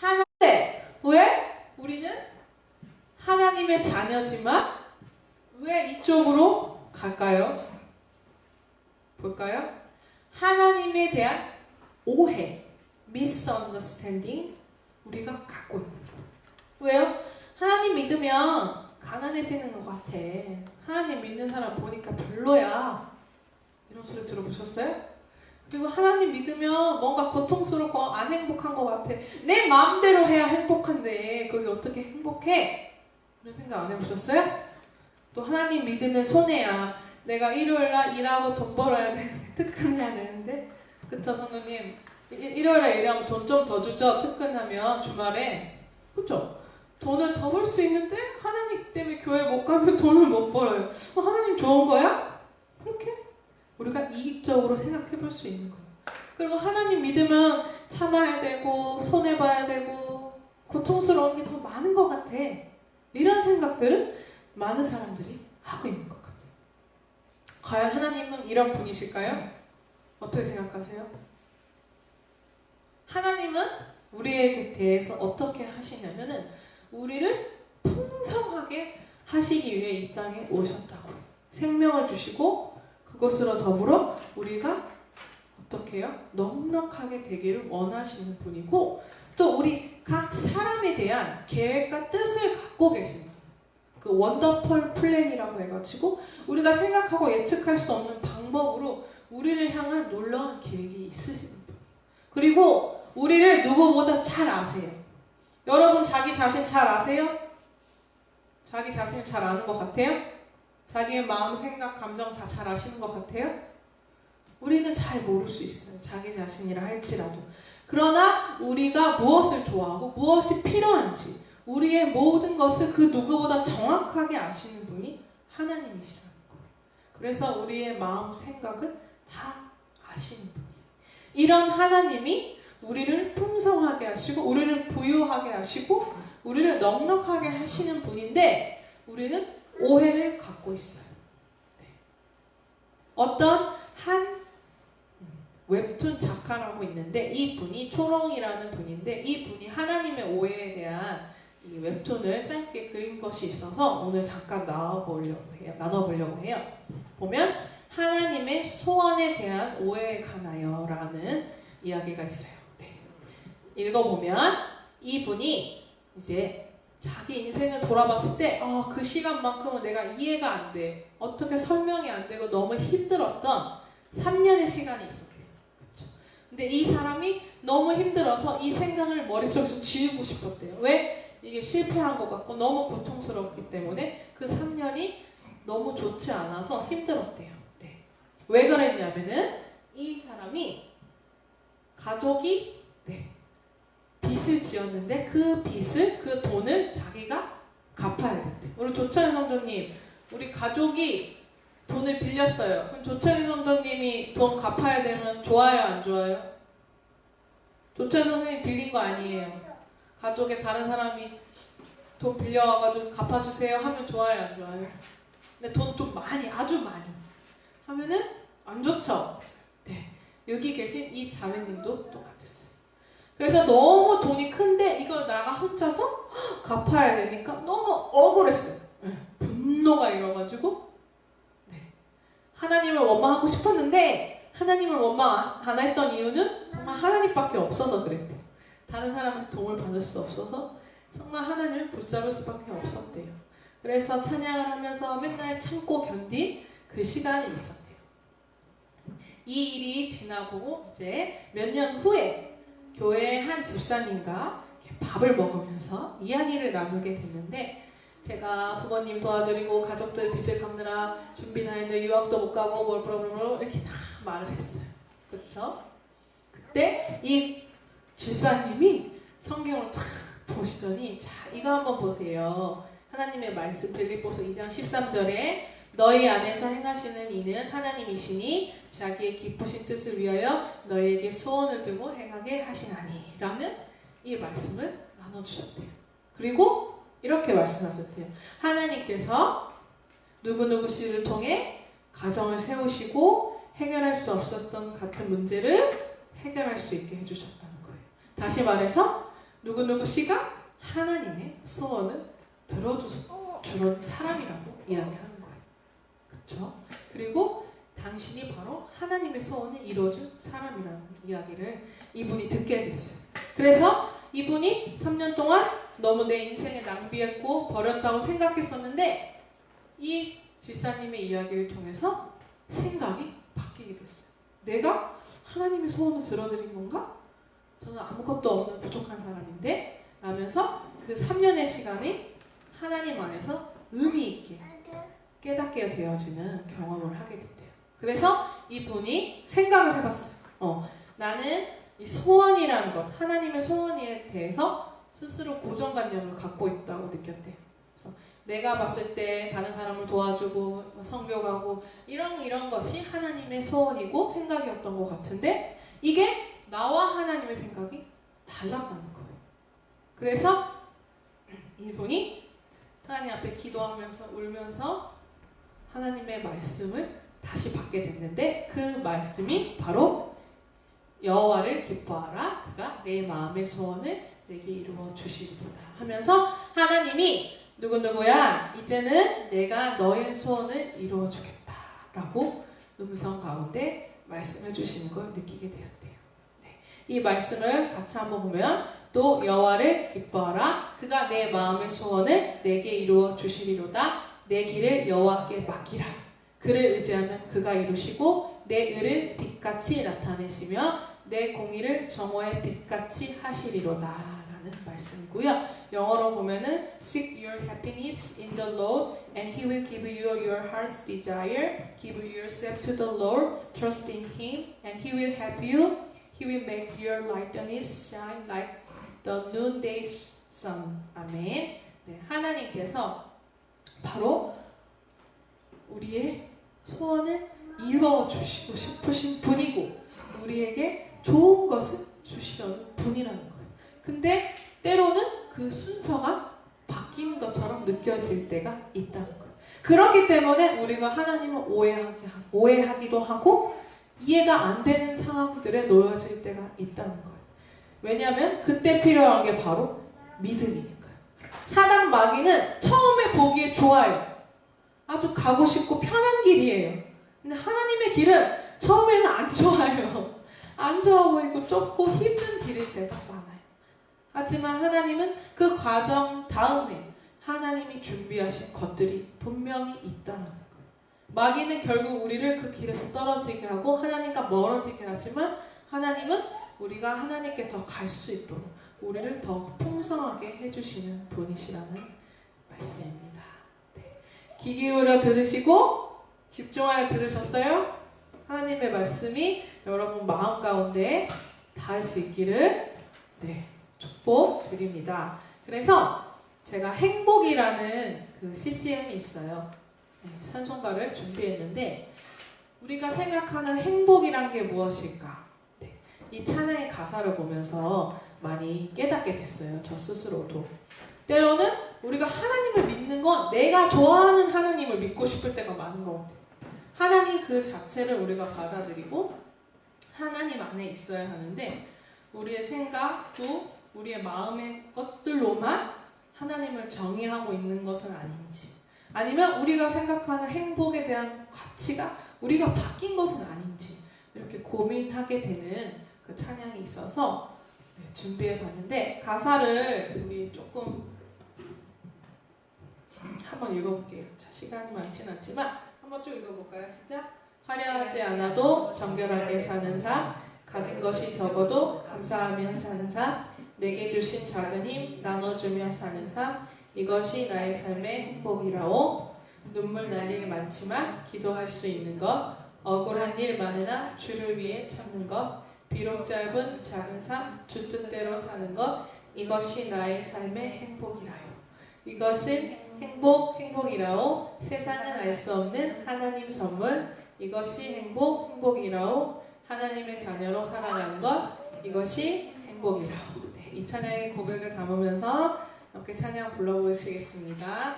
하나인데 왜? 우리는 하나님의 자녀지만 왜 이쪽으로 갈까요? 볼까요? 하나님에 대한 오해, misunderstanding 우리가 갖고 있는 거예요. 왜요? 하나님 믿으면 가난해지는 것 같아. 하나님 믿는 사람 보니까 별로야. 이런 소리 들어보셨어요? 그리고 하나님 믿으면 뭔가 고통스럽고 안 행복한 것 같아. 내 마음대로 해야 행복한데 그게 어떻게 행복해? 그런 생각 안 해보셨어요? 또 하나님 믿으면 손해야. 내가 일요일 날 일하고 돈 벌어야 되는데 특근해야 되는데 그쵸 성도님? 일- 일요일에 일하면 돈 좀 더 주죠. 특근하면 주말에 그쵸? 돈을 더 벌 수 있는데 하나님 때문에 교회 못 가면 돈을 못 벌어요. 어, 하나님 좋은 거야? 그렇게 우리가 이익적으로 생각해 볼 수 있는 거예요. 그리고 하나님 믿으면 참아야 되고 손해 봐야 되고 고통스러운 게 더 많은 것 같아. 이런 생각들을 많은 사람들이 하고 있는 것 같아요. 과연 하나님은 이런 분이실까요? 어떻게 생각하세요? 하나님은 우리에게 대해서 어떻게 하시냐면은 우리를 풍성하게 하시기 위해 이 땅에 오셨다고 생명을 주시고 그것으로 더불어 우리가 어떻게 해요? 넉넉하게 되기를 원하시는 분이고 또 우리 각 사람에 대한 계획과 뜻을 갖고 계십니다. 그 원더풀 플랜이라고 해가지고 우리가 생각하고 예측할 수 없는 방법으로 우리를 향한 놀라운 계획이 있으시는 분. 그리고 우리를 누구보다 잘 아세요. 여러분 자기 자신 잘 아세요? 자기 자신을 잘 아는 것 같아요? 자기의 마음, 생각, 감정 다 잘 아시는 것 같아요? 우리는 잘 모를 수 있어요. 자기 자신이라 할지라도. 그러나 우리가 무엇을 좋아하고 무엇이 필요한지 우리의 모든 것을 그 누구보다 정확하게 아시는 분이 하나님이시라는 거예요. 그래서 우리의 마음, 생각을 다 아시는 분이에요. 이런 하나님이 우리를 풍성하게 하시고 우리를 부유하게 하시고 우리를 넉넉하게 하시는 분인데 우리는 오해를 갖고 있어요. 네. 어떤 한 웹툰 작가라고 있는데 이 분이 초롱이라는 분인데 이 분이 하나님의 오해에 대한 이 웹툰을 짧게 그린 것이 있어서 오늘 잠깐 나와보려고 해요. 나눠보려고 해요. 보면 하나님의 소원에 대한 오해에 관하여 라는 이야기가 있어요. 네. 읽어보면 이 분이 이제 자기 인생을 돌아봤을 때, 어, 그 시간만큼은 내가 이해가 안 돼. 어떻게 설명이 안 되고 너무 힘들었던 3년의 시간이 있었대요. 그쵸? 근데 이 사람이 너무 힘들어서 이 생각을 머릿속에서 지우고 싶었대요. 왜? 이게 실패한 것 같고 너무 고통스럽기 때문에 그 3년이 너무 좋지 않아서 힘들었대요. 네. 왜 그랬냐면은 이 사람이 가족이 네, 빚을 지었는데 그 빚을 그 돈을 자기가 갚아야 됐대. 우리 조찬 성도님, 우리 가족이 돈을 빌렸어요. 그럼 조찬 성도님이 돈 갚아야 되면 좋아요, 안 좋아요? 조찬 성도님 빌린 거 아니에요. 가족에 다른 사람이 돈 빌려와가지고 갚아주세요 하면 좋아요, 안 좋아요? 근데 돈 좀 많이, 아주 많이 하면은 안 좋죠. 네, 여기 계신 이 자매님도 똑같았어요. 그래서 너무 돈이 큰데 이걸 나가 혼자서 갚아야 되니까 너무 억울했어요. 네, 분노가 일어가지고 네, 하나님을 원망하고 싶었는데 하나님을 원망 안 했던 이유는 정말 하나님밖에 없어서 그랬대요. 다른 사람한테 도움을 받을 수 없어서 정말 하나님을 붙잡을 수밖에 없었대요. 그래서 찬양을 하면서 맨날 참고 견딘 그 시간이 있었대요. 이 일이 지나고 이제 몇 년 후에 교회 한 집사님과 밥을 먹으면서 이야기를 나누게 됐는데 제가 부모님 도와드리고 가족들 빚을 갚느라 준비 다 했는데 유학도 못 가고 뭘뭐뭐 이렇게 다 말을 했어요. 그렇죠? 그때 이 집사님이 성경을 탁 보시더니 자 이거 한번 보세요. 하나님의 말씀 빌립보서 2장 13절에 너희 안에서 행하시는 이는 하나님이시니 자기의 기쁘신 뜻을 위하여 너희에게 소원을 두고 행하게 하시나니 라는 이 말씀을 나눠주셨대요. 그리고 이렇게 말씀하셨대요. 하나님께서 누구누구 씨를 통해 가정을 세우시고 해결할 수 없었던 같은 문제를 해결할 수 있게 해주셨다는 거예요. 다시 말해서 누구누구 씨가 하나님의 소원을 들어주는 사람이라고 이야기하는 거예요. 그렇죠? 그리고 당신이 바로 하나님의 소원을 이루어준 사람이라는 이야기를 이분이 듣게 됐어요. 그래서 이분이 3년 동안 너무 내 인생에 낭비했고 버렸다고 생각했었는데 이 집사님의 이야기를 통해서 생각이 바뀌게 됐어요. 내가 하나님의 소원을 들어드린 건가? 저는 아무것도 없는 부족한 사람인데 라면서 그 3년의 시간이 하나님 안에서 의미 있게 깨닫게 되어지는 경험을 하게 됐대요. 그래서 이분이 생각을 해봤어요. 어, 나는 이 소원이라는 것, 하나님의 소원에 대해서 스스로 고정관념을 갖고 있다고 느꼈대요. 그래서 내가 봤을 때 다른 사람을 도와주고 뭐 성교가고 이런 이런 것이 하나님의 소원이고 생각이었던 것 같은데 이게 나와 하나님의 생각이 달랐다는 거예요. 그래서 이분이 하나님 앞에 기도하면서 울면서 하나님의 말씀을 다시 받게 됐는데 그 말씀이 바로 여호와를 기뻐하라 그가 내 마음의 소원을 내게 이루어 주시리로다 하면서 하나님이 누구누구야 이제는 내가 너의 소원을 이루어 주겠다 라고 음성 가운데 말씀해 주시는 걸 느끼게 되었대요. 네. 이 말씀을 같이 한번 보면 또 여호와를 기뻐하라 그가 내 마음의 소원을 내게 이루어 주시리로다 내 길을 여호와께 맡기라 그를 의지하면 그가 이루시고 내 의를 빛같이 나타내시며 내 공의를 정오의 빛같이 하시리로다 라는 말씀이고요. 영어로 보면은 Seek your happiness in the Lord and He will give you your heart's desire. Give yourself to the Lord. Trust in Him and He will help you. He will make your lightness shine like the noonday sun. 아멘. 네, 하나님께서 바로 우리의 소원을 이루어 주시고 싶으신 분이고 우리에게 좋은 것을 주시려는 분이라는 거예요. 근데 때로는 그 순서가 바뀐 것처럼 느껴질 때가 있다는 거예요. 그렇기 때문에 우리가 하나님을 오해하기, 오해하기도 하고 이해가 안 되는 상황들에 놓여질 때가 있다는 거예요. 왜냐하면 그때 필요한 게 바로 믿음이니까요. 사단 마귀는 처음에 보기에 좋아요. 아주 가고 싶고 편한 길이에요. 근데 하나님의 길은 처음에는 안 좋아요. 안 좋아 보이고 좁고 힘든 길일 때가 많아요. 하지만 하나님은 그 과정 다음에 하나님이 준비하신 것들이 분명히 있다는 거예요. 마귀는 결국 우리를 그 길에서 떨어지게 하고 하나님과 멀어지게 하지만 하나님은 우리가 하나님께 더 갈 수 있도록 우리를 더 풍성하게 해주시는 분이시라는 말씀입니다. 네. 귀 기울여 들으시고 집중하여 들으셨어요? 하나님의 말씀이 여러분 마음 가운데 닿을 수 있기를 네, 축복드립니다. 그래서 제가 행복이라는 그 CCM이 있어요. 네, 산송가를 준비했는데 우리가 생각하는 행복이란 게 무엇일까? 네, 이 찬양의 가사를 보면서 많이 깨닫게 됐어요. 저 스스로도. 때로는 우리가 하나님을 믿는 건 내가 좋아하는 하나님을 믿고 싶을 때가 많은 것 같아요. 하나님 그 자체를 우리가 받아들이고 하나님 안에 있어야 하는데 우리의 생각도 우리의 마음의 것들로만 하나님을 정의하고 있는 것은 아닌지 아니면 우리가 생각하는 행복에 대한 가치가 우리가 바뀐 것은 아닌지 이렇게 고민하게 되는 그 찬양이 있어서 네, 준비해 봤는데 가사를 우리 조금 한번 읽어볼게요. 자, 시간이 많진 않지만 한번 쭉 읽어볼까요? 시작. 화려하지 않아도 정결하게 사는 삶, 가진 것이 적어도 감사하며 사는 삶, 내게 주신 작은 힘 나눠주며 사는 삶, 이것이 나의 삶의 행복이라오. 눈물 날 일이 많지만 기도할 수 있는 것, 억울한 일 많으나 주를 위해 참는 것, 비록 짧은 작은 삶, 주 뜻대로 사는 것, 이것이 나의 삶의 행복이라요. 이것은 행복, 행복이라오. 세상은 알 수 없는 하나님 선물. 이것이 행복, 행복이라오. 하나님의 자녀로 살아가는 것. 이것이 행복이라오. 네, 이 찬양의 고백을 담으면서 이렇게 찬양 불러보시겠습니다.